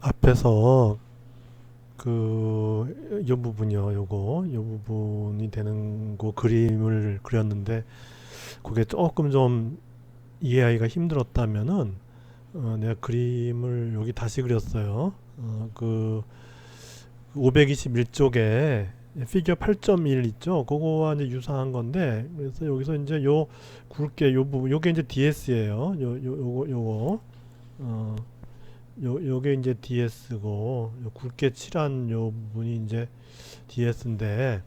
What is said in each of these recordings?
앞에서 그이 부분이요. 요거 요 부분이 되는 거 그림을 그렸는데 그게 조금 좀 이해하기가 힘들었다면은 어, 내가 그림을 여기 다시 그렸어요. 어, 그 521쪽에 피겨 8.1 있죠. 그거와 이제 유사한 건데 그래서 여기서 이제 요 굵게 요 부분 요게 이제 DS예요. 요 요 요거 요거 어 요, 요게 이제 DS고, 요 굵게 칠한 요 부분이 이제 DS인데,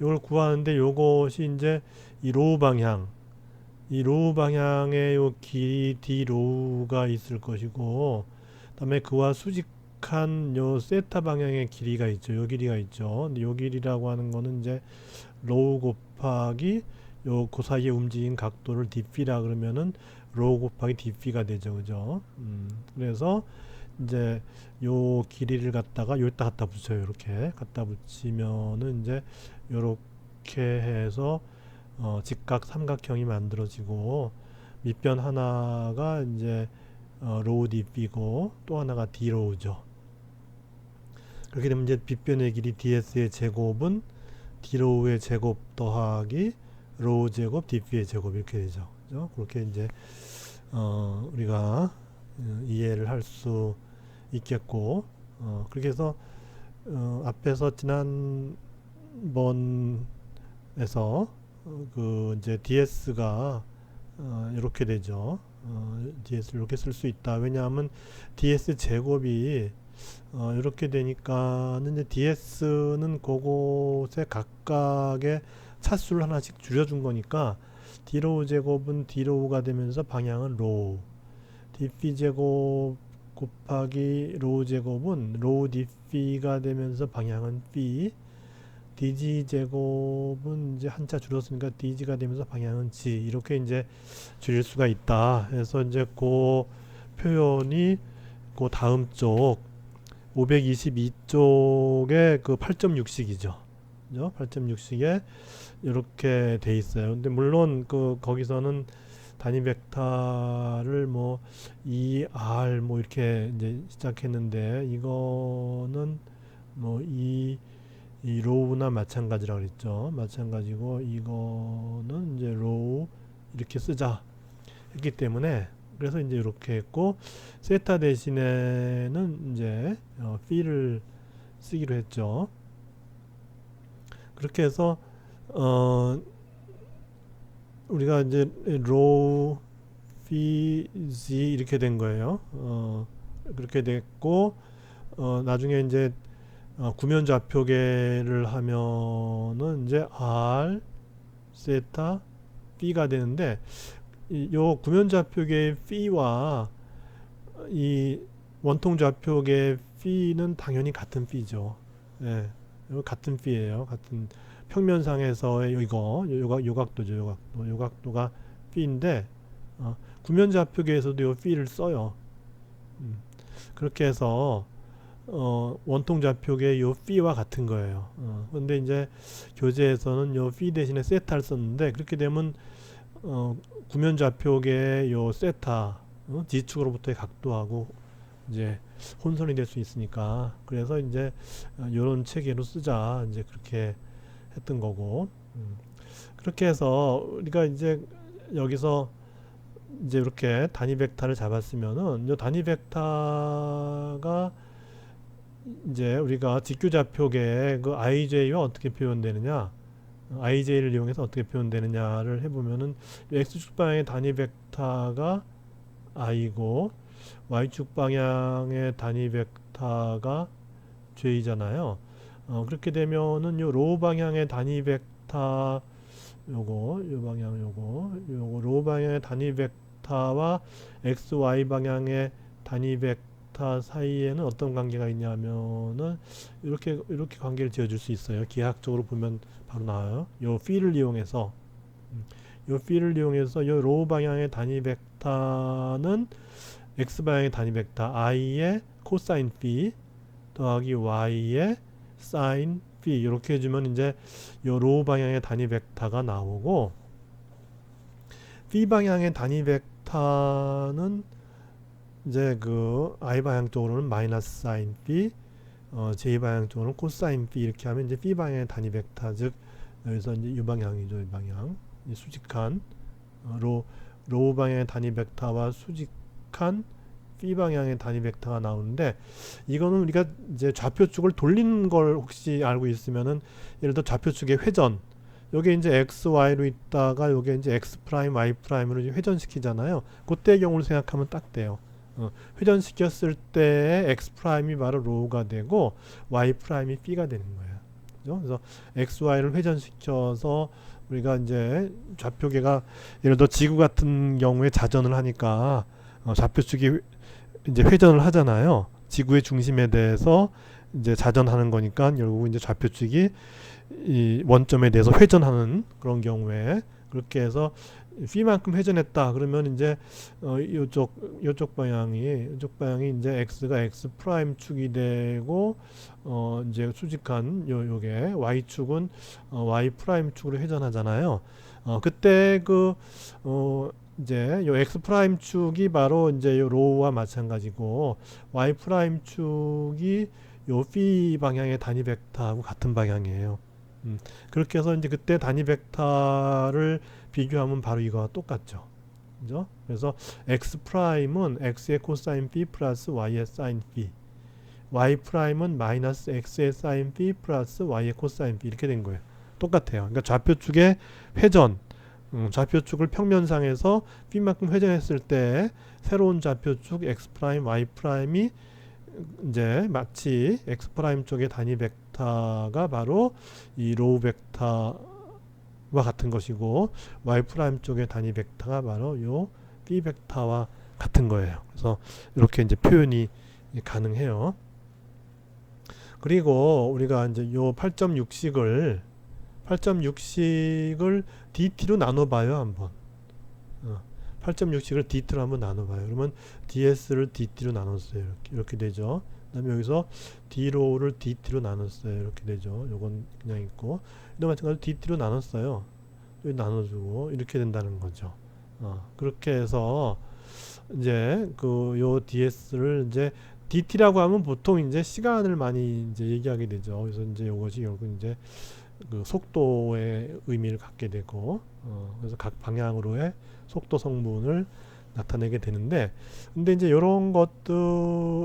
요걸 구하는데 요것이 이제 이 로우 방향, 이 로우 방향에 요 길이 D 로우가 있을 것이고, 그 다음에 그와 수직한 요 세타 방향의 길이가 있죠. 요 길이가 있죠. 근데 요 길이라고 하는 거는 이제 로우 곱하기 요 그 사이에 움직인 각도를 dp라 그러면은 로우 곱하기 dp가 되죠. 그죠? 음, 그래서 이제 요 길이를 갖다가 여기다 갖다 붙여요. 이렇게 갖다 붙이면은 이제 요렇게 해서 어, 직각 삼각형이 만들어지고 밑변 하나가 이제 어, 로우 dp고 또 하나가 d 로우죠. 그렇게 되면 이제 빗변의 길이 ds의 제곱은 d 로우의 제곱 더하기 로우 제곱 dp의 제곱 이렇게 되죠. 그죠? 그렇게 이제 어, 우리가 어, 이해를 할 수 있겠고 어, 그렇게 해서 어, 앞에서 지난번에서 어, 그 이제 DS가 어, 이렇게 되죠. 어, DS를 이렇게 쓸 수 있다. 왜냐하면 DS 제곱이 어, 이렇게 되니까는 이제 DS는 그곳에 각각의 차수를 하나씩 줄여준 거니까 D로우 제곱은 D로우가 되면서 방향은 로우 dp 제곱 곱하기 로우 제곱은 로우 dp가 되면서 방향은 b dg 제곱은 이제 한자 줄였으니까 dg가 되면서 방향은 g 이렇게 이제 줄일 수가 있다. 그래서 이제 그 표현이 그 다음 쪽 522쪽에 그 8.6식이죠. 그죠? 8.6식에 이렇게 돼 있어요. 근데 물론 그 거기서는 단위 벡터를 뭐 ER 뭐 이렇게 이제 시작했는데 이거는 뭐이 이 로우나 마찬가지라고 그랬죠. 마찬가지고 이거는 이제 로우 이렇게 쓰자 했기 때문에 그래서 이제 이렇게 했고 세타 대신에는 이제 어, 필을 쓰기로 했죠. 그렇게 해서 어 우리가 이제 로우 피지 이렇게 된 거예요. 어 그렇게 됐고 어 나중에 이제 어, 구면 좌표계를 하면은 이제 R 세타 B가 되는데 이, 요 구면 좌표계의 P와 이 원통 좌표계 P는 당연히 같은 P죠. 예. 같은 P예요. 같은 평면상에서의 이거 요각 요각도죠. 요각도. 요각도가 B인데 어, 구면 좌표계에서도 요 B를 써요. 음. 그렇게 해서 어, 원통 좌표계 요 B와 같은 거예요. 어, 근데 이제 교재에서는 요 B 대신에 세타를 썼는데 그렇게 되면 어, 구면 좌표계 요 세타 어, D축으로부터의 각도하고 이제 혼선이 될 수 있으니까. 그래서 이제 이런 어, 체계로 쓰자. 이제 그렇게 했던 거고. 음. 그렇게 해서 우리가 이제 여기서 이제 이렇게 단위 벡터를 잡았으면은 이 단위 벡터가 이제 우리가 직교좌표계의 그 IJ와 어떻게 표현되느냐 IJ를 이용해서 어떻게 표현되느냐를 해보면은 X축 방향의 단위 벡터가 I고 Y축 방향의 단위 벡터가 J잖아요. 어, 그렇게 되면은 요 로우 방향의 단위 벡터 요거 요 방향 요거 요거 로우 방향의 단위 벡터와 x y 방향의 단위 벡터 사이에는 어떤 관계가 있냐면은 이렇게 이렇게 관계를 지어줄 수 있어요. 기하학적으로 보면 바로 나와요. 요 필을 이용해서 음, 요 필을 이용해서 요 로우 방향의 단위 벡터는 x 방향의 단위 벡터 i의 코사인 phi 더하기 y의 사인 B 이렇게 해주면 이제 요 로우 방향의 단위 벡터가 나오고 B 방향의 단위 벡터는 이제 그 i 방향 쪽으로는 마이너스 사인 phi, 어, j 방향 쪽으로는 코사인 phi 이렇게 하면 이제 phi 방향의 단위 벡터 즉 여기서 이제 이 방향이죠, 이 방향. 이 수직한 어, 로 로우 방향의 단위 벡터와 수직 한 phi 방향의 단위 벡터가 나오는데 이거는 우리가 이제 좌표축을 돌리는 걸 혹시 알고 있으면은 예를 들어 좌표축의 회전 요게 이제 x, y로 있다가 요게 이제 x 프라임, y 프라임으로 회전시키잖아요. 그때의 경우를 생각하면 딱 돼요. 어, 회전시켰을 때 x 프라임이 바로 로우가 되고 y 프라임이 b가 되는 거예요. 그죠? 그래서 x, y를 회전시켜서 우리가 이제 좌표계가 예를 들어 지구 같은 경우에 자전을 하니까 어, 좌표축이 이제 회전을 하잖아요. 지구의 중심에 대해서 이제 자전하는 거니까 결국 이제 좌표축이 이 원점에 대해서 회전하는 그런 경우에 그렇게 해서 p만큼 회전했다 그러면 이제 어 요쪽 요쪽 방향이 요쪽 방향이 이제 x가 x 프라임 축이 되고 어 이제 수직한 요 요게 y 축은 어 y 프라임 축으로 회전하잖아요. 어 그때 그어 이제 요 x 프라임 축이 바로 이제 요 로우와 마찬가지고 y 프라임 축이 요 phi 방향의 단위 벡터하고 같은 방향이에요. 음, 그렇게 해서 이제 그때 단위 벡터를 비교하면 바로 이거와 똑같죠. 그죠? 그래서 x 프라임은 x의 코사인 phi 플러스 y의 사인 phi y 프라임은 마이너스 x의 사인 phi 플러스 y의 코사인 phi 이렇게 된 거예요. 똑같아요. 그러니까 좌표 축의 회전 음, 좌표축을 평면상에서 p만큼 회전했을 때 새로운 좌표축 x 프라임 y 프라임이 이제 마치 x 프라임 쪽의 단위 벡터가 바로 이 로우 벡터와 같은 것이고 y 프라임 쪽의 단위 벡터가 바로 요 b 벡터와 같은 거예요. 그래서 이렇게 이제 표현이 가능해요. 그리고 우리가 이제 요 8.6식을 8.6식을 dt로 나눠봐요 한번. 어, 8.6식을 dt로 한번 나눠봐요. 그러면 ds를 dt로 나눴어요. 이렇게, 이렇게 되죠. 그 다음에 여기서 d로를 dt로 나눴어요. 이렇게 되죠. 요건 그냥 있고 또 마찬가지로 dt로 나눴어요. 여기 나눠주고 이렇게 된다는 거죠. 어, 그렇게 해서 이제 그 요 ds를 이제 dt라고 하면 보통 이제 시간을 많이 이제 얘기하게 되죠. 그래서 이제 요것이 결국 이제 그 속도의 의미를 갖게 되고 어, 그래서 각 방향으로의 속도 성분을 나타내게 되는데 근데 이제 이런 것들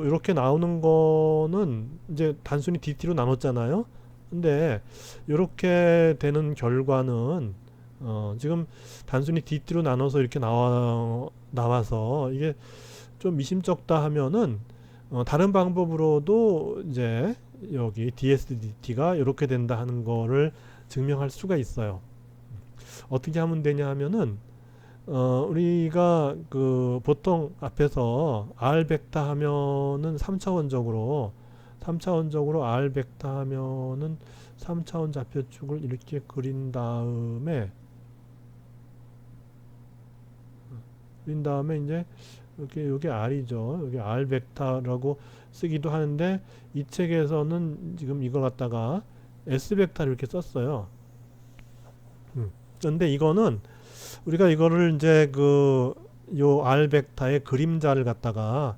이렇게 나오는 거는 이제 단순히 DT로 나눴잖아요. 근데 이렇게 되는 결과는 어 지금 단순히 DT로 나눠서 이렇게 나와 나와서 이게 좀 미심쩍다 하면은 어 다른 방법으로도 이제 여기 DSDT가 이렇게 된다 하는 거를 증명할 수가 있어요. 어떻게 하면 되냐 하면은 어 우리가 그 보통 앞에서 R 벡터 하면은 3차원적으로 3차원적으로 R 벡터 하면은 3차원 좌표축을 이렇게 그린 다음에 그린 다음에 이제 이렇게 여기 R이죠. 여기 R 벡터라고 쓰기도 하는데 이 책에서는 지금 이걸 갖다가 S 벡터를 이렇게 썼어요. 음. 그런데 이거는 우리가 이거를 이제 그 요 R 벡터의 그림자를 갖다가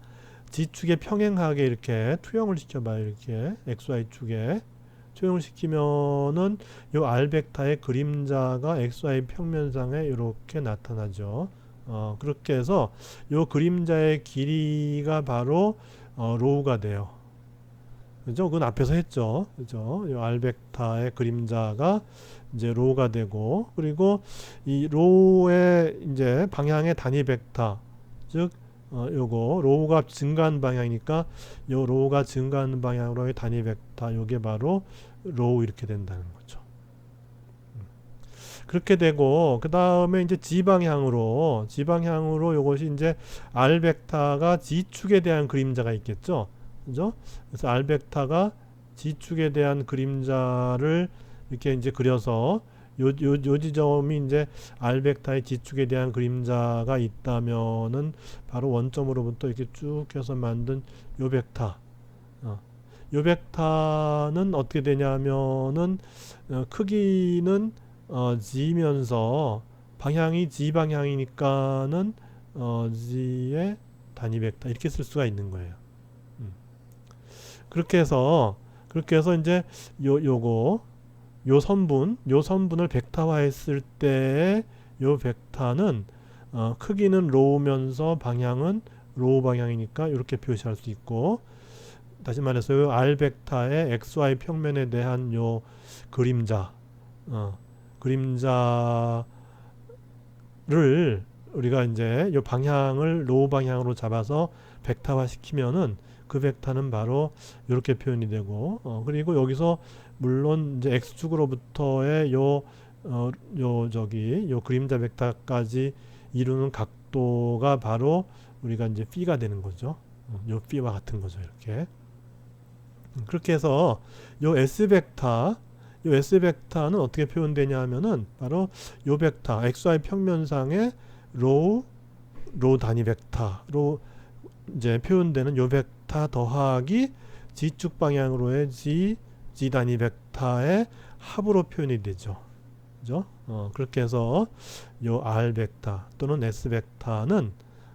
G축에 평행하게 이렇게 투영을 시켜봐요. 이렇게 XY 축에 투영을 시키면은 요 R 벡터의 그림자가 XY 평면상에 이렇게 나타나죠. 어, 그렇게 해서 요 그림자의 길이가 바로 어, 로우가 돼요. 그죠? 그건 앞에서 했죠. 그죠? 이 알벡타의 그림자가 이제 로우가 되고 그리고 이 로우의 이제 방향의 단위 벡터 즉 어, 요거 로우가 증가하는 방향이니까 요 로우가 증가하는 방향으로의 단위 벡터 요게 바로 로우 이렇게 된다는 거죠. 음. 그렇게 되고 그 다음에 이제 G 방향으로 G 방향으로 요것이 이제 R 벡터가 G축에 대한 그림자가 있겠죠. 그죠? 그래서 알벡타가 G축에 대한 그림자를 이렇게 이제 그려서 요, 요, 요 지점이 이제 알벡타의 G축에 대한 그림자가 있다면은 바로 원점으로부터 이렇게 쭉 해서 만든 요 벡터. 어. 요 벡터는 어떻게 되냐면은 어, 크기는 어, G면서 방향이 G 방향이니까는 어, G의 단위 벡터 이렇게 쓸 수가 있는 거예요. 음. 그렇게 해서 그렇게 해서 이제 요 요거 요 선분 요 선분을 벡터화했을 때요 벡터는 어, 크기는 로우면서 방향은 로우 방향이니까 이렇게 표시할 수 있고 다시 말해서 요 R 벡터의 XY 평면에 대한 요 그림자 어, 그림자를 우리가 이제 요 방향을 로우 방향으로 잡아서 벡터화 시키면은 그 벡터는 바로 이렇게 표현이 되고 어, 그리고 여기서 물론 이제 x축으로부터의 요 어, 요 저기 요 그림자 벡터까지 이루는 각도가 바로 우리가 이제 p가 되는 거죠. 어, 요 p와 같은 거죠. 이렇게. 음, 그렇게 해서 요 s 벡터 요 s 벡터는 어떻게 표현되냐 하면은 바로 요 벡터 xy 평면상의 로우 로 단위 벡터로 이제 표현되는 요 벡터 더하기 g축 방향으로의 g g 단위 벡터의 합으로 표현이 되죠. 그죠? 어, 그렇게 해서 요 r 벡터 또는 s 벡터는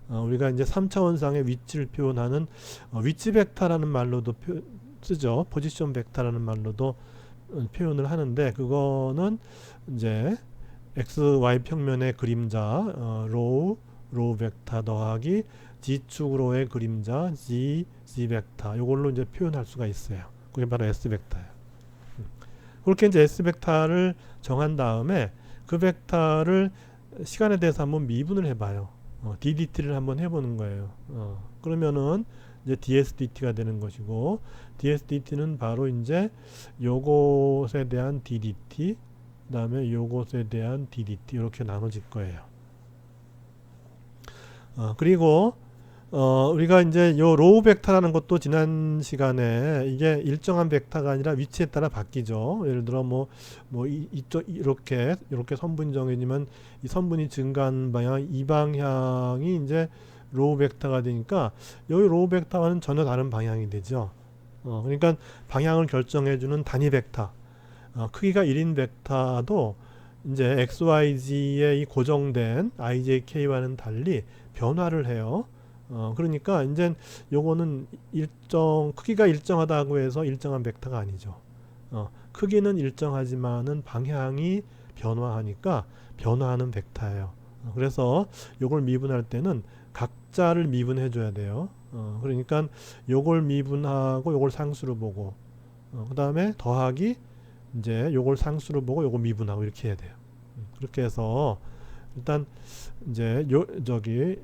어, 우리가 이제 3차원상의 위치를 표현하는 어, 위치 벡터라는 말로도 표, 쓰죠. 포지션 벡터라는 말로도 어, 표현을 하는데 그거는 이제 x, y 평면의 그림자 어, 로우 로우 벡터 더하기 g축으로의 그림자 g, g 벡터 이걸로 이제 표현할 수가 있어요. 그게 바로 s 벡터예요. 음. 그렇게 이제 s 벡터를 정한 다음에 그 벡터를 시간에 대해서 한번 미분을 해봐요. 어, ddt를 한번 해보는 거예요. 어, 그러면은 이제 dsdt가 되는 것이고 dsdt는 바로 이제 요것에 대한 ddt 그다음에 요것에 대한 ddt 이렇게 나눠질 거예요. 어, 그리고 어, 우리가 이제 요 로우 벡터라는 것도 지난 시간에 이게 일정한 벡터가 아니라 위치에 따라 바뀌죠. 예를 들어 뭐, 뭐 이, 이쪽 이렇게 이렇게 선분이 정해지면 이 선분이 증가한 방향 이 방향이 이제 로우 벡터가 되니까 여기 로우 벡터와는 전혀 다른 방향이 되죠. 어, 그러니까 방향을 결정해주는 단위 벡터 어, 크기가 1인 벡터도 이제 XYZ의 이 고정된 IJK와는 달리 변화를 해요. 어, 그러니까 이제 요거는 일정 크기가 일정하다고 해서 일정한 벡터가 아니죠. 어, 크기는 일정하지만은 방향이 변화하니까 변화하는 벡터예요. 어, 그래서 요걸 미분할 때는 각자를 미분해 줘야 돼요. 어, 그러니까 요걸 미분하고 요걸 상수로 보고 어, 그 다음에 더하기 이제 요걸 상수로 보고 요걸 미분하고 이렇게 해야 돼요. 음, 그렇게 해서 일단 이제 요 저기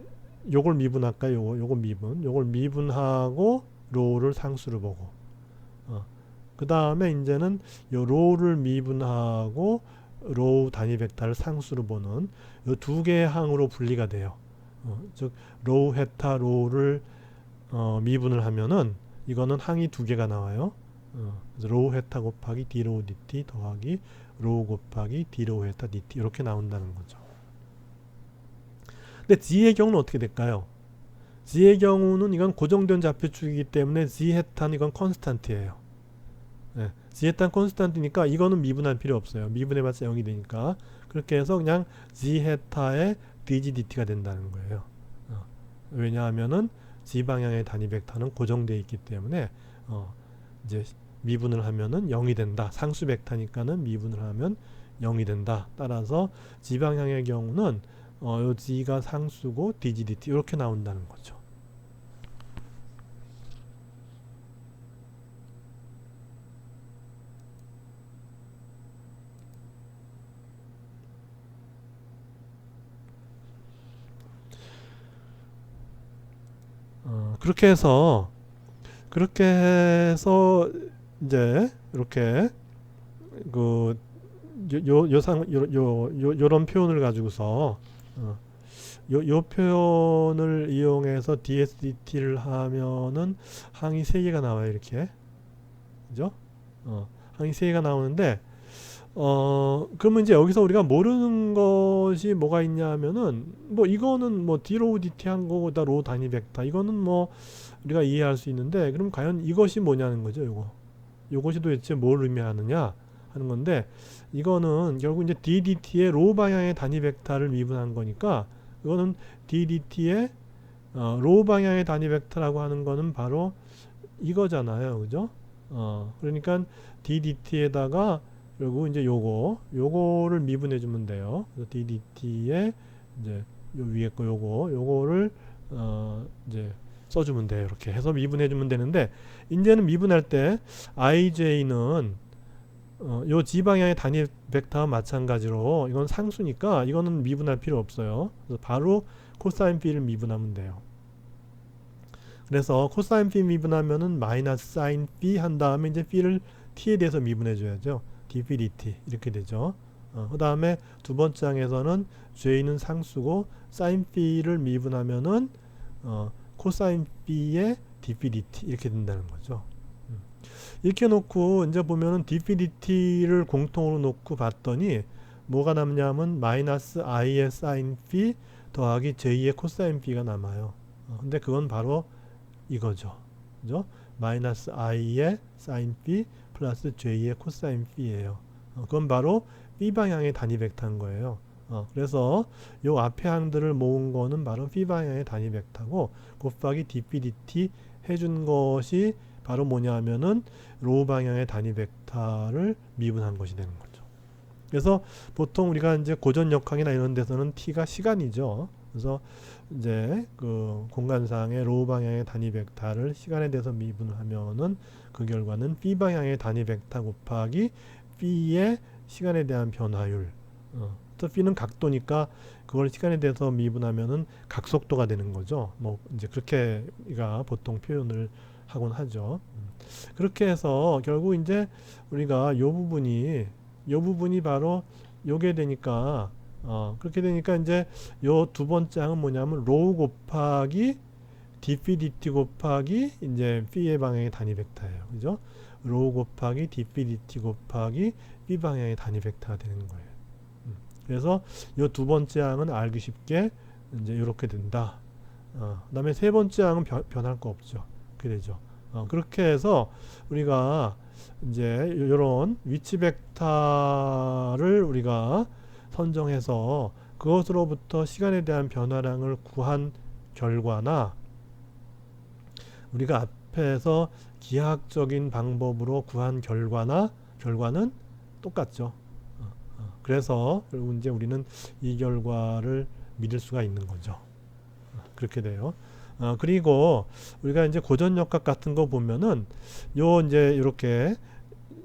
요걸 미분할까 요거 요걸 미분 요걸 미분하고 로우를 상수로 보고 어. 그 다음에 이제는 요 로우를 미분하고 로우 단위 벡터를 상수로 보는 요 두 개의 항으로 분리가 돼요 어, 즉 로우 헤타 로우를 어, 미분을 하면은 이거는 항이 두 개가 나와요 어, 로우 헤타 곱하기 d 로우 dt 더하기 로우 곱하기 d 로우 헤타 dt 이렇게 나온다는 거죠 근데 G의 경우는 어떻게 될까요? G의 경우는 이건 고정된 좌표축이기 때문에 G 헤타는 이건 컨스탄트예요. 네, G 헤타는 컨스탄트니까 이거는 미분할 필요 없어요. 미분해봤자 0이 되니까 그렇게 해서 그냥 G 헤타의 dgdt가 된다는 거예요. 어, 왜냐하면은 G 방향의 단위 벡터는 고정되어 있기 때문에 어, 이제 미분을 하면은 0이 된다. 상수 벡터니까는 미분을 하면 0이 된다. 따라서 G 방향의 경우는 어, 요 g가 상수고 dgdt 이렇게 나온다는 거죠. 어, 그렇게 해서 그렇게 해서 이제 이렇게 그 요 요상 요 요 요 요 런 표현을 가지고서 어, 요, 요 표현을 이용해서 DSDT를 하면은 항이 세 개가 나와요 이렇게 그죠? 어, 항이 세 개가 나오는데 어 그러면 이제 여기서 우리가 모르는 것이 뭐가 있냐 하면은 뭐 이거는 뭐 D로우 DT 한 거다 로 단위 벡터 이거는 뭐 우리가 이해할 수 있는데 그럼 과연 이것이 뭐냐는 거죠 요거 요것이 도대체 뭘 의미하느냐 하는 건데 이거는 결국 이제 DDT의 로 방향의 단위 벡터를 미분한 거니까 이거는 DDT의 어, 로우 방향의 단위 벡터라고 하는 거는 바로 이거잖아요. 그죠? 어, 그러니까 ddt에다가 결국 이제 요거 요거를 미분해 주면 돼요. ddt에 이제 요 위에 거 요거 요거를 어 이제 써주면 돼요. 이렇게 해서 미분해 주면 되는데 이제는 미분할 때 ij는 어, 요 g 방향의 단위 벡터와 마찬가지로 이건 상수니까 이거는 미분할 필요 없어요. 그래서 바로 코사인 b를 미분하면 돼요. 그래서 코사인 b 미분하면은 마이너스 사인 b 한 다음에 이제 b를 t에 대해서 미분해 줘야죠. Dt 이렇게 되죠. 어, 그 다음에 두 번째 항에서는 j는 상수고 사인 b를 미분하면은 어, 코사인 dp dt 이렇게 된다는 거죠. 음. 이렇게 놓고 이제 보면은 dt를 공통으로 놓고 봤더니 뭐가 남냐면 마이너스 i의 사인 b 더하기 j의 코사인 b가 남아요. 어, 근데 그건 바로 이거죠. 그죠? 마이너스 i의 사인 b 플러스 j의 코사인 b예요. 어, 그건 바로 b 방향의 단위 벡터인 거예요. 어, 그래서 요 앞에 항들을 모은 거는 바로 b 방향의 단위 벡터고 곱하기 dp dt 해준 것이 바로 뭐냐면은 로우 방향의 단위 벡터를 미분한 것이 되는 거죠. 그래서 보통 우리가 이제 고전 역학이나 이런 데서는 t가 시간이죠. 그래서 이제 그 공간상의 로우 방향의 단위 벡터를 시간에 대해서 미분하면은 그 결과는 b 방향의 단위 벡터 곱하기 b의 시간에 대한 변화율. 어, 또 b는 각도니까 그걸 시간에 대해서 미분하면은 각속도가 되는 거죠. 뭐 이제 그렇게 우리가 보통 표현을 하곤 하죠. 음. 그렇게 해서 결국 이제 우리가 요 부분이 요 부분이 바로 요게 되니까 어 그렇게 되니까 이제 요 두 번째 항은 뭐냐면 로우 곱하기 dp dt 곱하기 이제 b의 방향의 단위 벡터예요. 그죠? 로우 곱하기 dp dt 곱하기 b 방향의 단위 벡터가 되는 거예요. 음. 그래서 요 두 번째 항은 알기 쉽게 이제 이렇게 된다. 어, 그다음에 세 번째 항은 변, 변할 거 없죠. 그렇게 되죠. 어, 그렇게 해서 우리가 이제 요런 위치 벡터를 우리가 선정해서 그것으로부터 시간에 대한 변화량을 구한 결과나 우리가 앞에서 기하학적인 방법으로 구한 결과나 결과는 똑같죠. 어, 어. 그래서 결국 이제 우리는 이 결과를 믿을 수가 있는 거죠. 어, 그렇게 돼요. 어, 그리고 우리가 이제 고전 역학 같은 거 보면은 요 이제 이렇게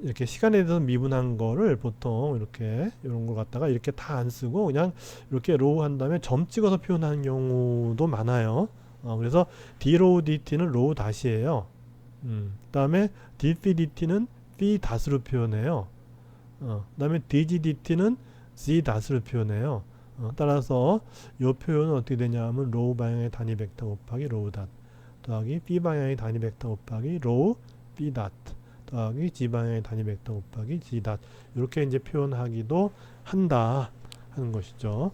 이렇게 시간에 대해서 미분한 거를 보통 이렇게 이런 걸 갖다가 이렇게 다 안 쓰고 그냥 이렇게 로우 한 다음에 점 찍어서 표현하는 경우도 많아요. 어, 그래서 d로우 dt는 로우 다시예요. 음, 그다음에 dp dt는 b 닷으로 표현해요. 어, 그다음에 dg dt는 z 닷으로 표현해요. 어, 따라서 이 표현은 어떻게 되냐면 로우 방향의 단위 벡터 곱하기 로우 닷 더하기 b 방향의 단위 벡터 곱하기 로우 b 닷 더하기 g 방향의 단위 벡터 곱하기 g 닷 이렇게 이제 표현하기도 한다 하는 것이죠.